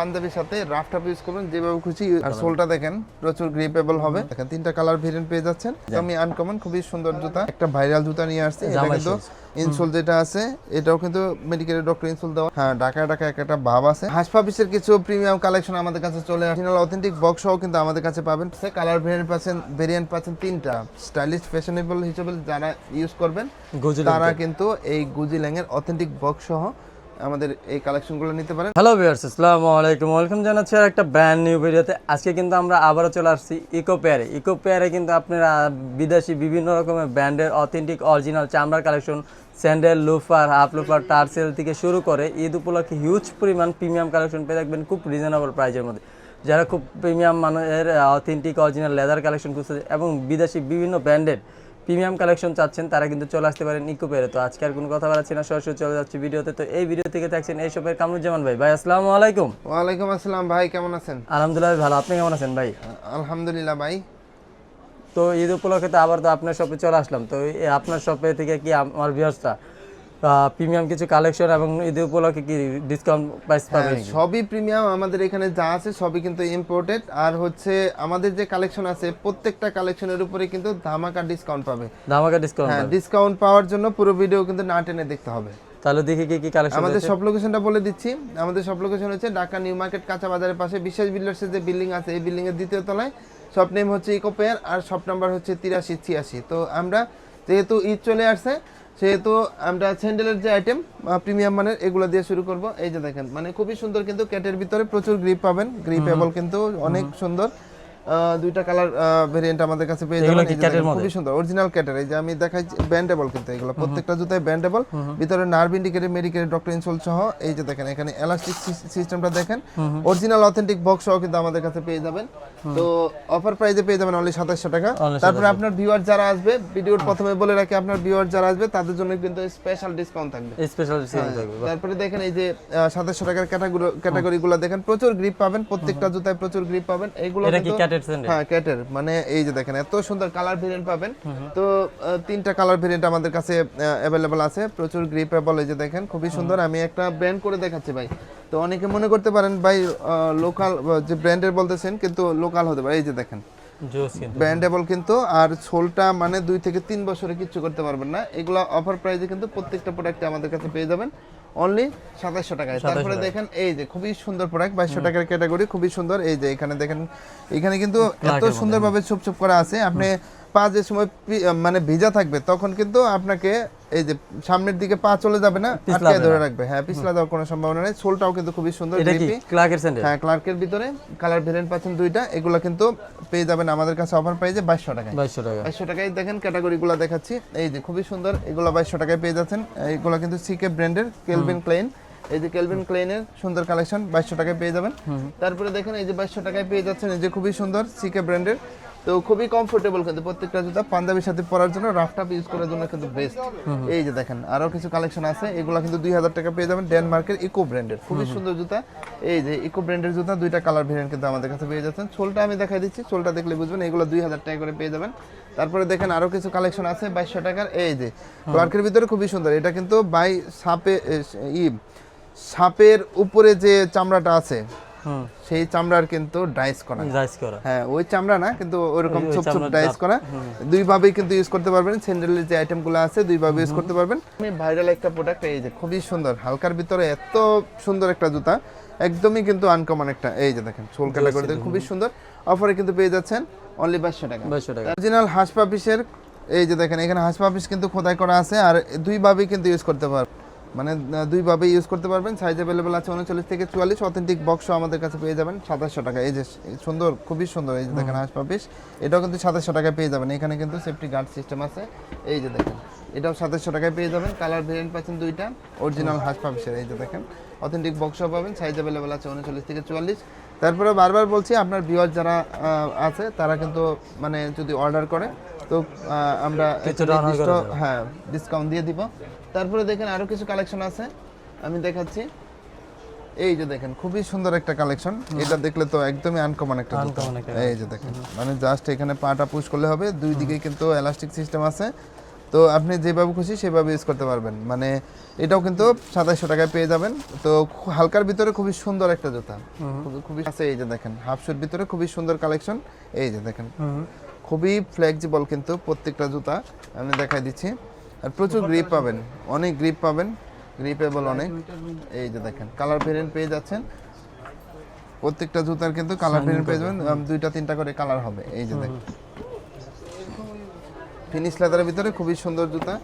পাঞ্জাবির সাথে রাফ টাপ ইউজ করবেন যেভাবে খুশি আর সোলটা দেখেন প্রচুর গ্রিপেবল হবে। দেখেন তিনটা কালার ভেরিয়েন্ট পেয়ে যাচ্ছেন। আমি আনকমন খুবই সুন্দর জুতা। একটা ভাইরাল জুতা নিয়ে আসছি এটা কিন্তু ইনসোল যেটা আছে এটাও কিন্তু মেডিকেলের ডক্টর ইনসোল দেওয়া। হ্যাঁ ঢাকা ঢাকা একটা ভাব আছে। হাসপা পিসের কিছু প্রিমিয়াম কালেকশন আমাদের কাছে চলে আসে। অথেন্টিক বক্স সহ কিন্তু আমাদের কাছে পাবেন। সে কালার ভেরিয়েন্ট পাচ্ছেন ভেরিয়েন্ট পাচ্ছেন তিনটা। স্টাইলিশ ফ্যাশনেবল হিসেবে যারা ইউজ করবেন তারা কিন্তু এই গুজিল্যাং এর অথেন্টিক বক্স সহ আমাদের এই কালেকশনগুলো নিতে পারেন। হ্যালো ভিউয়ার্স আসসালামু আলাইকুম। ওয়েলকাম জানাচ্ছি আর একটা ব্র্যান্ড নিউ ভিডিওতে আজকে কিন্তু আমরা আবারও চলে আসছি ইকো পেয়ারে ইকো পেয়ারে কিন্তু আপনারা বিদেশি বিভিন্ন রকমের ব্র্যান্ডের অথেন্টিক অরিজিনাল চামড়ার collection sandal loafer half loafer tassel থেকে শুরু করে ঈদ উপলক্ষে হিউজ পরিমাণ প্রিমিয়াম কালেকশন পেয়ে থাকবেন খুব রিজনেবল প্রাইজের মধ্যে। যারা খুব প্রিমিয়াম মানের অথেন্টিক অরিজিনাল লেদার কালেকশন খুঁজছে এবং বিদেশি বিভিন্ন ব্র্যান্ডের প্রিমিয়াম কালেকশন চাচ্ছেন তারা কিন্তু চলে আসতে পারেন ইকো পেরে তো আজকে আর কোনো কথা বলাচ্ছি না সরাসরি চলে যাচ্ছি ভিডিওতে। তো এই ভিডিও থেকে থাকছেন এই শপের কামরুজ্জামান ভাই। ভাই আসসালামু আলাইকুম। ওয়ালাইকুম আসসালাম ভাই কেমন আছেন? আলহামদুলিল্লাহ ভালো। আপনি কেমন আছেন ভাই? আলহামদুলিল্লাহ ভাই। তো ঈদ উপলক্ষে তো আবার তো আপনার শপে চলে আসলাম। তো আপনার শপে থেকে কি আমার ভিউয়ার্সরা প্রিমিয়াম কিছু কালেকশন এবং ঈদ উপলক্ষে কি ডিসকাউন্ট প্রাইস পাবে হ্যাঁ, সবই প্রিমিয়াম আমাদের এখানে যা আছে সবই কিন্তু ইম্পোর্টেড আর হচ্ছে আমাদের যে কালেকশন আছে প্রত্যেকটা কালেকশনের উপরে কিন্তু ধামাকা ডিসকাউন্ট পাবে। ধামাকা ডিসকাউন্ট হ্যাঁ ডিসকাউন্ট পাওয়ার জন্য পুরো ভিডিও কিন্তু না টেনে দেখতে হবে। তাহলে দেখি কি কি কালেকশন আমাদের সব লোকেশনটা বলে দিচ্ছি। আমাদের সব লোকেশন হচ্ছে ঢাকা নিউ মার্কেট কাঁচা বাজারের পাশে। বিশ্বাস বিল্ডার্সের যে বিল্ডিং আছে এই বিল্ডিং এর দ্বিতীয় তলায়। শপ নেম হচ্ছে ইকোপেয়ার আর শপ নাম্বার হচ্ছে তিরাশি ছিয়াশি। তো আমরা যেহেতু ঈদ চলে আসছে সেহেতু আমরা স্যান্ডেলের যে আইটেম প্রিমিয়াম মানের এগুলো দিয়ে শুরু করব। এই যে দেখেন মানে খুবই সুন্দর কিন্তু ক্যাটের ভিতরে প্রচুর গ্রিপ পাবেন। গ্রিপ এবল কিন্তু অনেক সুন্দর। দুইটা কালার ভেরিয়েন্ট আমাদের কাছে পেয়ে যাবেন? খুবই সুন্দর অরিজিনাল ক্যাটের এই যে আমি দেখাই ব্যান্ডেবল কিন্তু এগুলো প্রত্যেকটা জুতায় ব্যান্ডেবল ভিতরে nerve indicated medicated doctor insole সহ এই যে দেখেন এখানে এলাস্টিক সিস্টেমটা দেখেন। অরিজিনাল অথেন্টিক বক্স সহ কিন্তু আমাদের কাছে পেয়ে যাবেন। তো অফার প্রাইসে পেয়ে যাবেন অনলি সাতাশশো টাকা। তারপরে আপনার ভিউয়ার যারা আসবে ভিডিওর প্রথমে বলে রাখি আপনার ভিউয়ার যারা আসবে তাদের জন্য কিন্তু স্পেশাল ডিসকাউন্ট থাকবে। স্পেশাল ডিসকাউন্ট থাকবে তারপরে দেখেন এই যে সাতাশশো টাকার ক্যাটাগরি ক্যাটাগরিগুলো দেখেন প্রচুর গ্রিপ পাবেন প্রত্যেকটা জুতায় প্রচুর গ্রিপ পাবেন। কি কিন্তু- ক্যাটের হ্যাঁ ক্যাটের মানে এই যে দেখেন এত সুন্দর কালার ভেরিয়েন্ট পাবেন। তো তিনটা কালার ভেরিয়েন্ট আমাদের কাছে অ্যাভেলেবল আছে। প্রচুর গ্রিপেবল এই যে দেখেন খুবই সুন্দর। আমি একটা ব্র্যান্ড করে দেখাচ্ছি ভাই। তো অনেকে মনে করতে পারেন ভাই লোকাল যে ব্র্যান্ডের বলতেছেন কিন্তু লোকাল হতে পারে। এই যে দেখেন ব্র্যান্ডেবল কিন্তু আর সোলটা মানে দুই থেকে তিন বছরে কিচ্ছু করতে পারবেন না। এগুলো অফার প্রাইসে কিন্তু প্রত্যেকটা প্রোডাক্ট আমাদের কাছে পেয়ে যাবেন। অনলি সাতাশশো টাকায়। তারপরে দেখেন এই যে খুবই সুন্দর প্রোডাক্ট বাইশশো টাকার ক্যাটাগরি খুবই সুন্দর। এই যে এখানে দেখেন এখানে কিন্তু এত সুন্দরভাবে চুপ চুপ করা আছে। আপনি পা যে সময় মানে ভিজা থাকবে তখন কিন্তু আপনাকে এই যে সামনের দিকে পা চলে যাবে না আটকে ধরে রাখবে। হ্যাঁ পিছলা যাওয়ার কোনো সম্ভাবনা নেই। সোলটাও কিন্তু খুবই সুন্দর এটা কি ক্লার্কের স্যান্ডেল? হ্যাঁ ক্লার্কের ভিতরে। কালার ভেরিয়েন্ট পাচ্ছেন দুইটা। এগুলো কিন্তু পেয়ে যাবেন আমাদের কাছে অফার প্রাইসে বাইশশো টাকায়। বাইশশো টাকা বাইশশো টাকায় দেখেন ক্যাটাগরিগুলো দেখাচ্ছি। এই যে খুবই সুন্দর এগুলো বাইশশো টাকায় পেয়ে যাচ্ছেন। এইগুলো কিন্তু সিকে ব্র্যান্ডের কেলভিন ক্লেন এই যে কেলভিন ক্লেনের সুন্দর কালেকশন বাইশশো টাকায় পেয়ে যাবেন। তারপরে দেখেন এই যে বাইশশো টাকায় পেয়ে যাচ্ছেন এই যে খুবই সুন্দর সিকে ব্র্যান্ডের তো খুবই কমফোর্টেবল কিন্তু প্রত্যেকটা জুতা পাঞ্জাবির সাথে পরার জন্য রাফটাপ ইউজ করার জন্য কিন্তু বেস্ট এই যে দেখেন আরও কিছু কালেকশন আছে এগুলো কিন্তু দুই হাজার টাকা পেয়ে যাবেন ডেনমার্কের ইকো ব্র্যান্ডের খুবই সুন্দর জুতা। এই যে ইকো ব্র্যান্ডের জুতা দুইটা কালার ভেরিয়েন্ট কিন্তু আমাদের কাছে পেয়ে যাচ্ছেন। সোলটা আমি দেখাই দিচ্ছি সোলটা দেখলে বুঝবেন এগুলো দুই হাজার টাকা করে পেয়ে যাবেন। তারপরে দেখেন আরও কিছু কালেকশন আছে বাইশশো টাকার। এই যে ক্লার্কের ভিতরে খুবই সুন্দর এটা কিন্তু বাই সাপে ই সাপের উপরে যে চামড়াটা আছে সেই চামড়ার কিন্তু ডাইস করা। জাইস করা। হ্যাঁ ওই চামড়া না কিন্তু ওইরকম ওই ছোপ ছোপ ডাইস করা। দুই ভাবেই কিন্তু ইউজ করতে পারবেন স্যান্ডেলের যে আইটেমগুলো আছে দুই ভাবে ইউজ করতে পারবেন। আমি ভাইরাল একটা প্রোডাক্ট এই যে খুবই সুন্দর। হালকার ভিতরে এত সুন্দর একটা জুতা একদমই কিন্তু আনকমন একটা। এই যে দেখেন সোল ক্যাটাগরিতে খুবই সুন্দর। অফারে কিন্তু পেয়ে যাচ্ছেন অনলি বাইশশো টাকা। বাইশশো টাকা। অরিজিনাল হাঁস পাপিসের এই যে দেখেন এখানে হাঁস পাপিস কিন্তু খোদাই করা আছে আর দুই ভাবেই কিন্তু ইউজ করতে পারবেন। মানে আহ, দুই ভাবে ইউজ করতে পারবেন। সাইজ অ্যাভেলেবেল আছে উনচল্লিশ থেকে চুয়াল্লিশ। অথেন্টিক বক্সও আমাদের কাছে পেয়ে যাবেন সাতাশশো টাকা। এই যে সুন্দর খুবই সুন্দর এই যে দেখেন হাঁস পাপিস। এটাও কিন্তু সাতাশশো টাকায় পেয়ে যাবেন। এখানে কিন্তু সেফটি গার্ড সিস্টেম আছে। এই যে দেখেন এটাও সাতাশশো টাকায় পেয়ে যাবেন। কালার ভেরিয়েন্ট পাচ্ছেন দুইটা অরিজিনাল হাঁস পাপিসের। এই যে দেখেন অথেন্টিক বক্সও পাবেন। সাইজ অ্যাভেলেবেল আছে উনচল্লিশ থেকে চুয়াল্লিশ। তারপরে বারবার বলছি আপনার ভিউয়ার যারা আছে তারা কিন্তু মানে যদি অর্ডার করে তো আমরা নির্দিষ্ট হ্যাঁ ডিসকাউন্ট দিয়ে দিব। তারপরে দেখেন আরও কিছু কালেকশন আছে। আমি দেখাচ্ছি। এই যে দেখেন খুবই সুন্দর একটা কালেকশন এটা দেখলে তো একদমই আনকমন একটা জুতা। এই যে দেখেন মানে জাস্ট এখানে পাটা পুশ করলে হবে দুই দিকে কিন্তু এলাস্টিক সিস্টেম আছে। তো আপনি যেভাবে খুশি সেভাবে ইউজ করতে পারবেন। মানে এটাও কিন্তু সাতাইশশো টাকায় পেয়ে যাবেন। তো হালকার ভিতরে খুবই সুন্দর একটা জুতা। খুবই- খুবই আছে এই যে দেখেন হাফ শুট ভিতরে খুবই সুন্দর কালেকশন এই যে দেখেন। খুবই ফ্লেক্সিবল কিন্তু প্রত্যেকটা জুতা আমি দেখাই দিচ্ছি। আর প্রচুর গ্রিপ পাবেন অনেক গ্রিপ পাবেন গ্রিপেবল অনেক। এই যে দেখেন কালার ভেরিয়েন্ট পেয়ে যাচ্ছেন। প্রত্যেকটা জুতার কিন্তু কালার ভেরিয়েন্ট পেয়ে যাবেন দুইটা তিনটা করে কালার হবে। এই যে দেখেন। ফিনিশ লেদারের ভিতরে খুবই সুন্দর জুতা।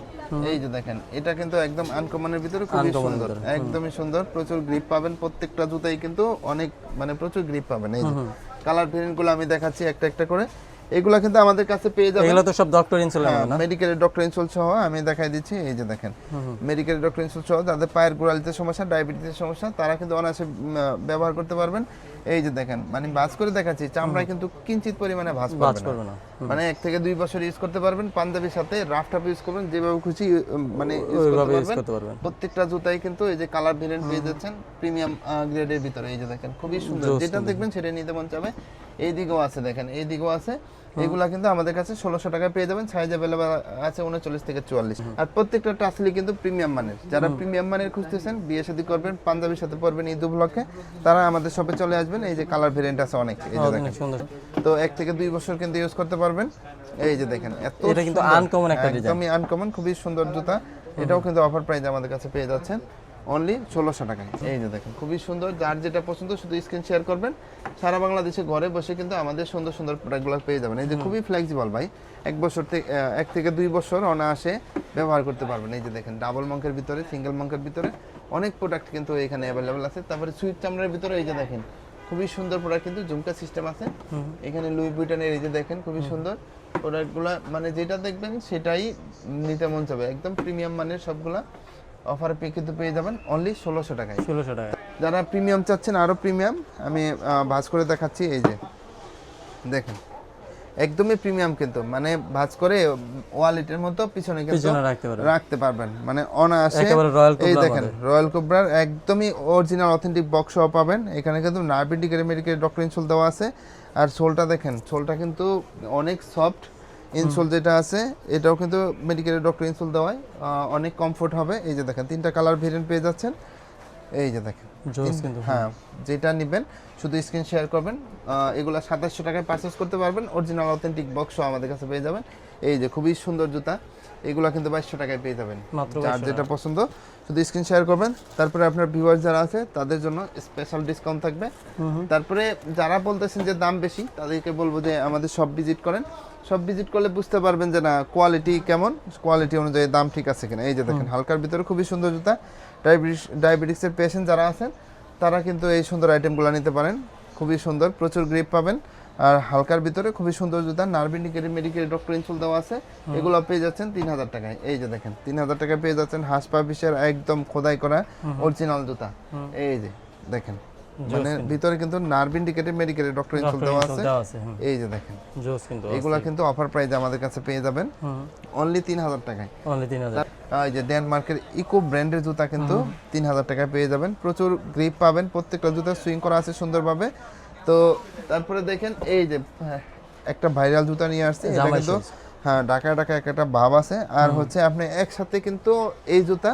এই যে দেখেন এটা কিন্তু একদম আনকমনের ভিতরে খুবই সুন্দর একদমই সুন্দর। প্রচুর গ্রিপ পাবেন প্রত্যেকটা জুতাই কিন্তু অনেক মানে প্রচুর গ্রিপ পাবেন। এই যে কালার ভেরিয়েন্টগুলো আমি দেখাচ্ছি একটা একটা করে। এগুলা কিন্তু আমাদের কাছে পেয়ে যাবেন। এগুলো তো সব ডক্টর ইনসুলের না? মেডিকেলের ডক্টর ইনসুল সহ আমি দেখাই দিচ্ছি এই যে দেখেন। মেডিকেলের ডক্টর ইনসুল সহ যাদের পায়ের গোড়ালিতে সমস্যা ডায়াবেটিসের সমস্যা তারা কিন্তু অনায়াসে ব্যবহার করতে পারবেন। এই যে দেখেন মানে ভাঁজ করে দেখাচ্ছি চামড়ায় কিন্তু কিঞ্চিত পরিমাণে ভাঁজ করবে না। মানে এক থেকে দুই বছর ইউজ করতে পারবেন পাঞ্জাবির সাথে রাফ টাফ ইউজ করবেন যেভাবে খুশি মানে ইউজ করতে পারবেন। করতে পারবেন। প্রত্যেকটা জুতাই কিন্তু এই যে কালার ভেরিয়েন্ট পেয়ে যাচ্ছেন প্রিমিয়াম গ্রেডের ভিতরে এই যে দেখেন খুবই সুন্দর। যেটা দেখবেন সেটা নিতে মন চাবে। এই দিকেও আছে দেখেন এই দিকেও আছে এগুলা কিন্তু আমাদের কাছে ষোলোশো টাকায় পেয়ে যাবেন সাইজ অ্যাভেলেবল আছে উনচল্লিশ থেকে চুয়াল্লিশ। আর প্রত্যেকটা টাসলি কিন্তু প্রিমিয়াম মানের। যারা প্রিমিয়াম মানের খুঁজতেছেন বিয়ে শাদী করবেন পাঞ্জাবির সাথে পরবেন ঈদ উপলক্ষে তারা আমাদের শপে চলে আসবেন। এই যে কালার ভেরিয়েন্ট আছে অনেক এই যে দেখেন। তো এক থেকে দুই বছর কিন্তু ইউজ করতে পারবেন। এই যে দেখেন এত এটা কিন্তু uncommon একটা design। একদমই আনকমন খুবই সুন্দর জুতা। এটাও কিন্তু অফার প্রাইস আমাদের কাছে পেয়ে যাচ্ছেন। অনলি ষোলোশো টাকায়। এই যে দেখেন খুবই সুন্দর যার যেটা পছন্দ শুধু স্ক্রিন শেয়ার করবেন। সারা বাংলাদেশে ঘরে বসে কিন্তু আমাদের সুন্দর সুন্দর প্রোডাক্টগুলো পেয়ে যাবেন। এই যে খুবই ফ্লেক্সিবল ভাই এক বছর থেকে এক থেকে দুই বছর অনায়াসে ব্যবহার করতে পারবেন। এই যে দেখেন ডাবল মঙ্কের ভিতরে সিঙ্গেল মঙ্কের ভিতরে অনেক প্রোডাক্ট কিন্তু এখানে অ্যাভেলেবল আছে। তারপরে সুইট চামড়ার ভিতরে এই যে দেখেন খুবই সুন্দর প্রোডাক্ট কিন্তু ঝুমকা সিস্টেম আছে। এখানে লুই বুইটনের এই যে দেখেন খুবই সুন্দর প্রোডাক্টগুলো মানে যেটা দেখবেন সেটাই নিতে মন চাবে। একদম প্রিমিয়াম মানের সবগুলা অফার পেয়ে কিন্তু পেয়ে যাবেন অনলি ষোলোশো টাকায়। ষোলোশো টাকা যারা প্রিমিয়াম চাচ্ছেন আরও প্রিমিয়াম আমি ভাঁজ করে দেখাচ্ছি এই যে দেখেন একদমই প্রিমিয়াম কিন্তু মানে ভাঁজ করে ওয়ালেটের মতো পিছনে কিন্তু রাখতে পারবেন। মানে অনায়াসে এই দেখেন রয়্যাল কোবরার একদমই অরিজিনাল অথেন্টিক বক্স পাবেন এখানে কিন্তু নার্ভিডিকের মেডিকেল ডক্টর ইনসোল দেওয়া আছে আর সোলটা দেখেন সোলটা কিন্তু অনেক সফট ইনসোল যেটা আছে এটাও কিন্তু মেডিকেলের ডক্টর ইনসোল দেওয়ায়। অনেক কমফোর্ট হবে। এই যে দেখেন তিনটা কালার ভেরিয়েন্ট পেয়ে যাচ্ছেন। এই যে দেখেন হ্যাঁ যেটা নেবেন শুধু স্ক্রিন শেয়ার করবেন। এগুলা সাতাশশো টাকায় পারচেস করতে পারবেন। অরিজিনাল অথেন্টিক বক্সও আমাদের কাছে পেয়ে যাবেন। এই যে খুবই সুন্দর জুতা। এগুলা কিন্তু বাইশশো টাকায় পেয়ে যাবেন। যার যেটা পছন্দ শুধু স্ক্রিন শেয়ার করবেন। তারপরে আপনার ভিউয়ার্স যারা আছে তাদের জন্য স্পেশাল ডিসকাউন্ট থাকবে। তারপরে যারা বলতেছেন যে দাম বেশি তাদেরকে বলব যে আমাদের সব ভিজিট করেন। সব ভিজিট করলে বুঝতে পারবেন যে না কোয়ালিটি কেমন কোয়ালিটি অনুযায়ী দাম ঠিক আছে কিনা। এই যে দেখেন হালকার ভিতরে খুবই সুন্দর জুতা। ডায়াবেটিস ডায়াবেটিক্সের পেশেন্ট যারা আছেন তারা কিন্তু এই সুন্দর আইটেমগুলো নিতে পারেন। খুবই সুন্দর প্রচুর গ্রিপ পাবেন। আর হালকার ভিতরে খুবই সুন্দর জুতা নার্ভিনিকের মেডিকেল ডক্টর ইনসুল দেওয়া আছে। এগুলো পেয়ে যাচ্ছেন তিন হাজার টাকায়। এই যে দেখেন তিন হাজার টাকায় পেয়ে যাচ্ছেন হাঁস পাপিসের একদম খোদাই করা অরিজিনাল জুতা। এই যে দেখেন মানে ভিতরে কিন্তু নার্ভ ইন্ডিকেটেড মেডিকেলের ডক্টর ইনসুল দেওয়া আছে। এই যে দেখেন জোস কিন্তু এগুলা কিন্তু অফার প্রাইজে আমাদের কাছে পেয়ে যাবেন। অনলি তিন হাজার টাকায়। অনলি তিন হাজার আহ, এই যে ডেনমার্কের ইকো ব্র্যান্ডের জুতা কিন্তু তিন হাজার টাকায় পেয়ে যাবেন। প্রচুর গ্রিপ পাবেন প্রত্যেকটা জুতা সুইং করা আছে সুন্দরভাবে। তো তারপরে দেখেন এই যে হ্যাঁ, একটা ভাইরাল জুতা নিয়ে আসছে এটা কিন্তু হ্যাঁ ঢাকা ঢাকা একটা ভাব আছে। আর হচ্ছে আপনি একসাথে কিন্তু এই জুতা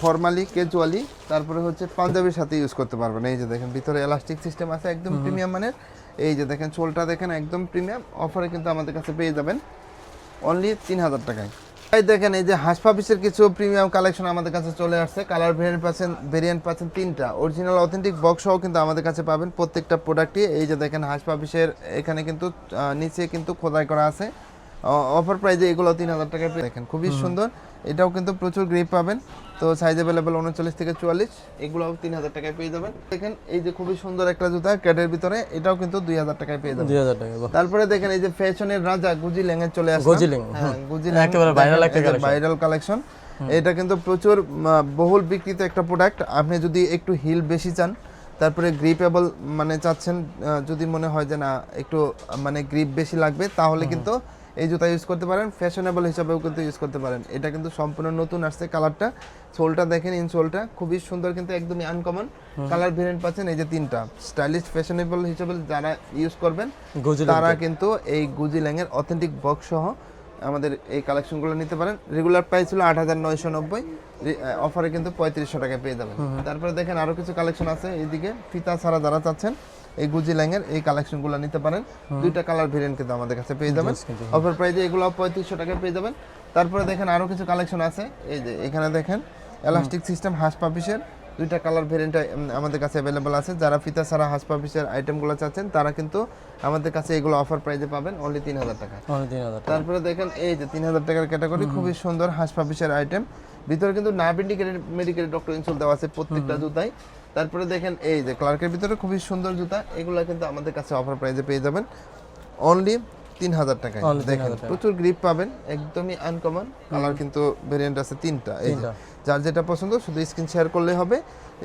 ফর্মালি ক্যাজুয়ালি তারপরে হচ্ছে পাঞ্জাবির সাথে ইউজ করতে পারবেন। এই যে দেখেন ভিতরে এলাস্টিক সিস্টেম আছে একদম প্রিমিয়াম মানের। এই যে দেখেন চোলটা দেখেন একদম প্রিমিয়াম অফারে কিন্তু আমাদের কাছে পেয়ে যাবেন। অনলি তিন হাজার টাকায়। এই দেখেন এই যে হাঁস পাপিসের কিছু প্রিমিয়াম কালেকশন আমাদের কাছে চলে আসছে। কালার ভেরিয়েন্ট পাচ্ছেন ভেরিয়েন্ট পাচ্ছেন তিনটা। অরিজিনাল অথেন্টিক বক্সও কিন্তু আমাদের কাছে পাবেন প্রত্যেকটা প্রোডাক্টই এই যে দেখেন হাঁস পাপিসের এখানে কিন্তু নিচে কিন্তু খোদাই করা আছে। অফার প্রাইজে এগুলো তিন হাজার টাকায় দেখেন খুবই সুন্দর। এটাও কিন্তু প্রচুর গ্রিপ পাবেন। তো সাইজ অ্যাভেলেবেল উনচল্লিশ থেকে চুয়াল্লিশ এগুলোও তিন হাজার টাকায় পেয়ে যাবেন। দেখেন এই যে খুবই সুন্দর একটা জুতা ক্যাটের ভিতরে এটাও কিন্তু দুই হাজার টাকায় পেয়ে যাবেন। দুই হাজার টাকা তারপরে দেখেন এই যে ফ্যাশনের রাজা গুজি লেঙ্গে চলে আসছে। গুজি লেং, হ্যাঁ গুজি একেবারে viral একটা। ভাইরাল কালেকশন এটা কিন্তু প্রচুর বহুল বিক্রিত একটা প্রোডাক্ট আপনি যদি একটু হিল বেশি চান তারপরে গ্রিপেবল মানে চাচ্ছেন যদি মনে হয় যে না একটু মানে গ্রিপ বেশি লাগবে তাহলে কিন্তু এই জুতা ইউজ করতে পারেন ফ্যাশনেবল হিসাবেও কিন্তু ইউজ করতে পারেন। এটা কিন্তু সম্পূর্ণ নতুন আসছে কালারটা সোলটা দেখেন ইনসোলটা খুবই সুন্দর কিন্তু একদমই আনকমন কালার ভেরিয়েন্ট পাচ্ছেন এই যে তিনটা। স্টাইলিশ ফ্যাশনেবল হিসাবে যারা ইউজ করবেন তারা কিন্তু এই গুজি ল্যাংয়ের অথেন্টিক বক্স সহ আমাদের এই কালেকশনগুলো নিতে পারেন। রেগুলার প্রাইস ছিল আট হাজার নয়শো নব্বই। অফারে কিন্তু পঁয়ত্রিশশো টাকায় পেয়ে যাবেন। তারপরে দেখেন আরও কিছু কালেকশন আছে। এইদিকে ফিতা ছাড়া যারা চাচ্ছেন এই গুজি ল্যাংয়ের এই কালেকশনগুলো নিতে পারেন। দুইটা কালার ভেরিয়েন্ট কিন্তু আমাদের কাছে পেয়ে যাবেন। অফার প্রাইসে এগুলো পঁয়ত্রিশশো টাকায় পেয়ে যাবেন। তারপরে দেখেন আরও কিছু কালেকশন আছে। এই যে এখানে দেখেন এলাস্টিক সিস্টেম হাঁস পাপিসের দুইটা কালার ভেরিয়েন্ট আমাদের কাছে অ্যাভেলেবল আছে। যারা ফিতা ছাড়া হাঁস পাপিসের আইটেমগুলো চাচ্ছেন তারা কিন্তু আমাদের কাছে এগুলো অফার প্রাইসে পাবেন অনলি তিন হাজার টাকা। তারপরে দেখেন এই যে তিন হাজার টাকার ক্যাটাগরি খুবই সুন্দর হাঁস পাপিসের আইটেম ভিতরে কিন্তু nerve indicated medical doctor insole দেওয়া আছে প্রত্যেকটা জুতাই তারপরে দেখেন এই যে ক্লার্কের ভিতরে খুবই সুন্দর জুতা এগুলো কিন্তু আমাদের কাছে অফার প্রাইসে পেয়ে যাবেন। অনলি তিন হাজার টাকায় দেখেন প্রচুর গ্রিপ পাবেন একদমই আনকমন কালার কিন্তু ভেরিয়েন্ট আছে তিনটা। এই যার যেটা পছন্দ শুধু স্ক্রিন শেয়ার করলে হবে।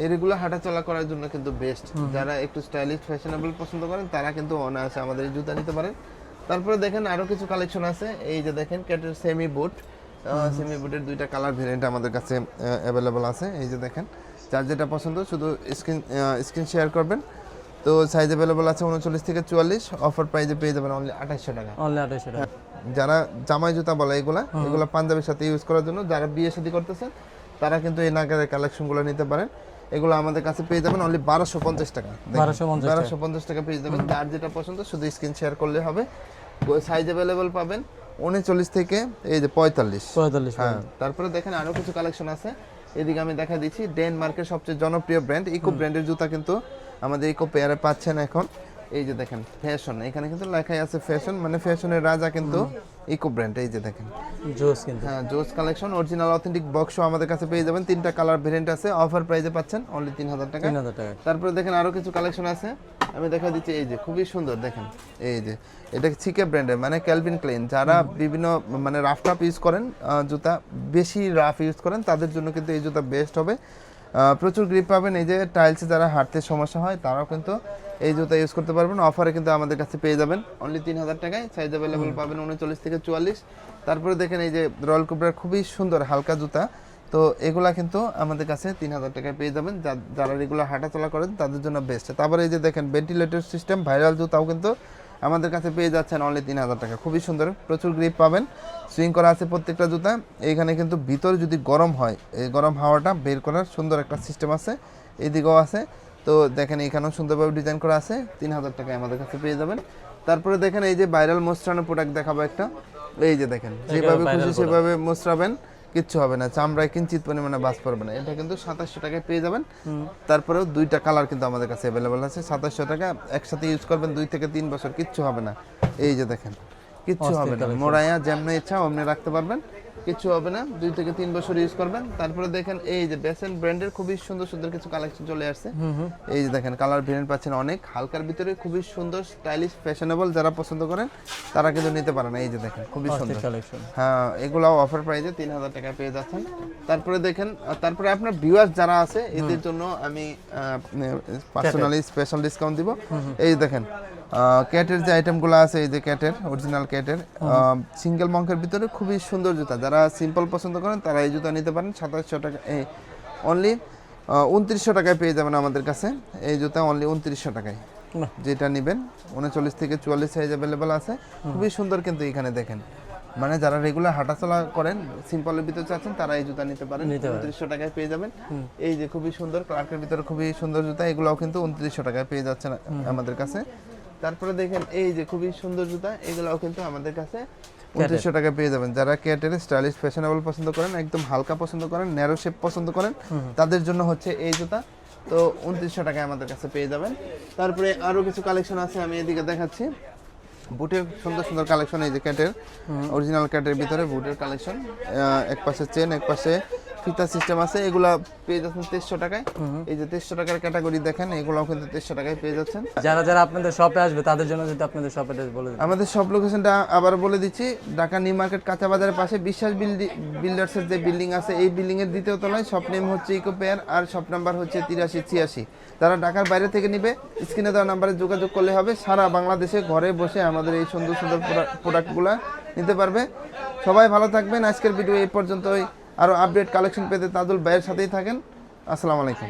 এগুলো হাঁটাচলা করার জন্য কিন্তু বেস্ট যারা একটু স্টাইলিশ ফ্যাশনেবল পছন্দ করেন তারা কিন্তু অনায়াসে আমাদের এই জুতা নিতে পারেন। তারপরে দেখেন আরও কিছু কালেকশন আছে। এই যে দেখেন ক্যাটের সেমি বুট সেমি বুটের দুইটা কালার ভেরিয়েন্ট আমাদের কাছে অ্যাভেলেবল আছে। এই যে দেখেন যার যেটা পছন্দ শুধু স্ক্রিন স্ক্রিন শেয়ার করবেন। তো সাইজ অ্যাভেলেবল আছে উনচল্লিশ থেকে চুয়াল্লিশ অফার প্রাইজে পেয়ে যাবেন অনলি আঠাশশো টাকা। অনলি আঠাশশো টাকা। যারা জামাই জুতা বলে এগুলা এগুলা পাঞ্জাবির সাথে ইউজ করার জন্য যারা বিয়ে শাদী করতেছেন তারা কিন্তু এই নাগারের কালেকশনগুলো নিতে পারেন। এগুলো আমাদের কাছে পেয়ে যাবেন অনলি বারোশো পঞ্চাশ টাকা। 1250 টাকা। বারোশো পঞ্চাশ টাকা পেয়ে যাবেন। যার যেটা পছন্দ শুধু স্ক্রিন শেয়ার করলে হবে। সাইজ অ্যাভেলেবল পাবেন উনচল্লিশ থেকে এই যে পঁয়তাল্লিশ। পঁয়তাল্লিশ হ্যাঁ তারপরে দেখেন আরও কিছু কালেকশন আছে। এদিকে আমি দেখা দিচ্ছি ডেনমার্কের সবচেয়ে জনপ্রিয় ব্র্যান্ড ইকো ব্র্যান্ডের জুতা কিন্তু আমাদের ইকো পেয়ারে পাচ্ছেন এখন। এই যে দেখেন ফ্যাশন এখানে কিন্তু লেখাই আছে ফ্যাশন মানে ফ্যাশনের রাজা কিন্তু ইকো ব্র্যান্ড এই যে দেখেন। জোস কিন্তু। হ্যাঁ জোস কালেকশন অরিজিনাল অথেন্টিক বক্সও আমাদের কাছে পেয়ে যাবেন। তিনটা কালার ভেরিয়েন্ট আছে অফার প্রাইসে পাচ্ছেন অনলি তিন হাজার টাকা। তিন হাজার টাকা। তারপরে দেখেন আরও কিছু কালেকশন আছে। আমি দেখা দিচ্ছি এই যে খুবই সুন্দর দেখেন এই যে এটা সিকে ব্র্যান্ডের মানে ক্যালভিন ক্লেন যারা বিভিন্ন মানে রাফ টাফ ইউজ করেন জুতা বেশি রাফ ইউজ করেন তাদের জন্য কিন্তু এই জুতা বেস্ট হবে। প্রচুর গ্রিপ পাবেন এই যে টাইলসে যারা হাঁটতে সমস্যা হয় তারাও কিন্তু এই জুতা ইউজ করতে পারবেন অফারে কিন্তু আমাদের কাছে পেয়ে যাবেন। অনলি তিন হাজার টাকায় সাইজ অ্যাভেলেবল পাবেন উনচল্লিশ থেকে চুয়াল্লিশ। তারপরে দেখেন এই যে রয়্যাল কুবরার খুবই সুন্দর হালকা জুতা। তো এগুলা কিন্তু আমাদের কাছে তিন হাজার টাকায় পেয়ে যাবেন। যারা রেগুলার হাঁটাচলা করেন তাদের জন্য বেস্ট তারপরে এই যে দেখেন ভেন্টিলেটর সিস্টেম ভাইরাল জুতাও কিন্তু আমাদের কাছে পেয়ে যাচ্ছেন অনলি তিন হাজার টাকা। খুবই সুন্দর প্রচুর গ্রিপ পাবেন। সুইং করা আছে প্রত্যেকটা জুতা। এইখানে কিন্তু ভিতরে যদি গরম হয় এই গরম হাওয়াটা বের করার সুন্দর একটা সিস্টেম আছে। এদিকেও আছে। তো দেখেন এখানেও সুন্দরভাবে ডিজাইন করা আছে। তিন হাজার টাকায় আমাদের কাছে পেয়ে যাবেন। তারপরে দেখেন এই যে ভাইরাল মোস্টানো প্রোডাক্ট দেখাবো একটা। এই যে দেখেন যেভাবে খুশি সেভাবে মোস্টাবেন কিচ্ছু হবে না চামড়ায় কিঞ্চিত পরিমাণে বাস পড়বে না। এটা কিন্তু সাতাশশো টাকায় পেয়ে যাবেন। তারপরেও দুইটা কালার কিন্তু আমাদের কাছে অ্যাভেলেবেল আছে। সাতাশশো টাকা একসাথে ইউজ করবেন দুই থেকে তিন বছর কিচ্ছু হবে না। এই যে দেখেন কিচ্ছু হবে না। মোড়াইয়া যেমনি ইচ্ছা অমনি রাখতে পারবেন। কিচ্ছু হবে না দুই থেকে তিন বছর ইউজ করবেন। তারপরে দেখেন এই যে বেসেন ব্র্যান্ডের খুবই সুন্দর সুন্দর কিছু কালেকশন চলে আসছে। এই যে দেখেন কালার ভেরিয়েন্ট পাচ্ছেন অনেক। হালকার ভিতরে খুবই সুন্দর স্টাইলিশ ফ্যাশনেবল যারা পছন্দ করেন তারা কিন্তু নিতে পারেন। এই যে দেখেন খুবই সুন্দর। কালেকশন হ্যাঁ এগুলাও অফার প্রাইসে তিন হাজার টাকা পেয়ে যাচ্ছেন। তারপরে দেখেন তারপরে আপনার ভিউয়ার্স যারা আছে এদের জন্য আমি পার্সোনালি স্পেশাল ডিসকাউন্ট দিব। এই দেখেন ক্যাটের যে আইটেমগুলো আছে এই যে ক্যাটের অরিজিনাল ক্যাটের সিঙ্গেল মঙ্কের ভিতরে খুবই সুন্দর জুতা। যারা সিম্পল পছন্দ করেন তারা এই জুতা নিতে পারেন। সাতাশশো টাকা এই অনলি উনত্রিশশো টাকায় পেয়ে যাবেন আমাদের কাছে। এই জুতা অনলি উনত্রিশশো টাকায়। যেটা নেবেন উনচল্লিশ থেকে চুয়াল্লিশ সাইজ অ্যাভেলেবেল আছে। খুবই সুন্দর কিন্তু এখানে দেখেন। মানে যারা রেগুলার হাঁটাচলা করেন সিম্পলের ভিতরে চাচ্ছেন তারা এই জুতা নিতে পারেন। নিতে পারেন। উনত্রিশশো টাকায় পেয়ে যাবেন। এই যে খুবই সুন্দর ক্লার্কের ভিতরে খুবই সুন্দর জুতা এগুলাও কিন্তু উনত্রিশশো টাকায় পেয়ে যাচ্ছেন আমাদের কাছে। তারপরে দেখেন এই যে খুবই সুন্দর জুতা এগুলাও কিন্তু আমাদের কাছে উনত্রিশশো টাকায় পেয়ে যাবেন। যারা ক্যাটের স্টাইলিশ ফ্যাশনেবল পছন্দ করেন একদম হালকা পছন্দ করেন ন্যারো শেপ পছন্দ করেন তাদের জন্য হচ্ছে এই জুতা। তো উনত্রিশশো টাকায় আমাদের কাছে পেয়ে যাবেন। তারপরে আরও কিছু কালেকশন আছে আমি এদিকে দেখাচ্ছি। বুটের সুন্দর সুন্দর কালেকশন এই যে ক্যাটের অরিজিনাল ক্যাটের ভিতরে বুটের কালেকশন এক পাশে চেন এক পাশে ফিতা সিস্টেম আছে এগুলা পেয়ে যাচ্ছেন তেইশশো টাকায়। এই যে তেইশশো টাকার ক্যাটাগরি দেখেন এগুলাও কিন্তু তেইশশো টাকায় পেয়ে যাচ্ছেন। যারা যারা আপনাদের শপে আসবে তাদের জন্য যদি আপনাদের শপ অ্যাড্রেস বলে আমাদের সব লোকেশনটা আবার বলে দিচ্ছি ঢাকা নিউ মার্কেট কাঁচা বাজারের পাশে বিশ্বাস বিল্ডার্সের যে বিল্ডিং আছে এই বিল্ডিং এর দ্বিতীয় তলায় শপ নেম হচ্ছে ইকো পেয়ার আর শপ নাম্বার হচ্ছে তিরাশি ছিয়াশি। যারা ঢাকার বাইরে থেকে নিবে স্ক্রিনে দেওয়া নাম্বারে যোগাযোগ করলে হবে সারা বাংলাদেশে ঘরে বসে আমাদের এই সুন্দর সুন্দর প্রোডাক্টগুলো নিতে পারবে। সবাই ভালো থাকবেন আজকের ভিডিও এই পর্যন্তই। আরও আপডেট কালেকশন পেতে তাদুল ভাইয়ের সাথেই থাকেন। আসসালামু আলাইকুম।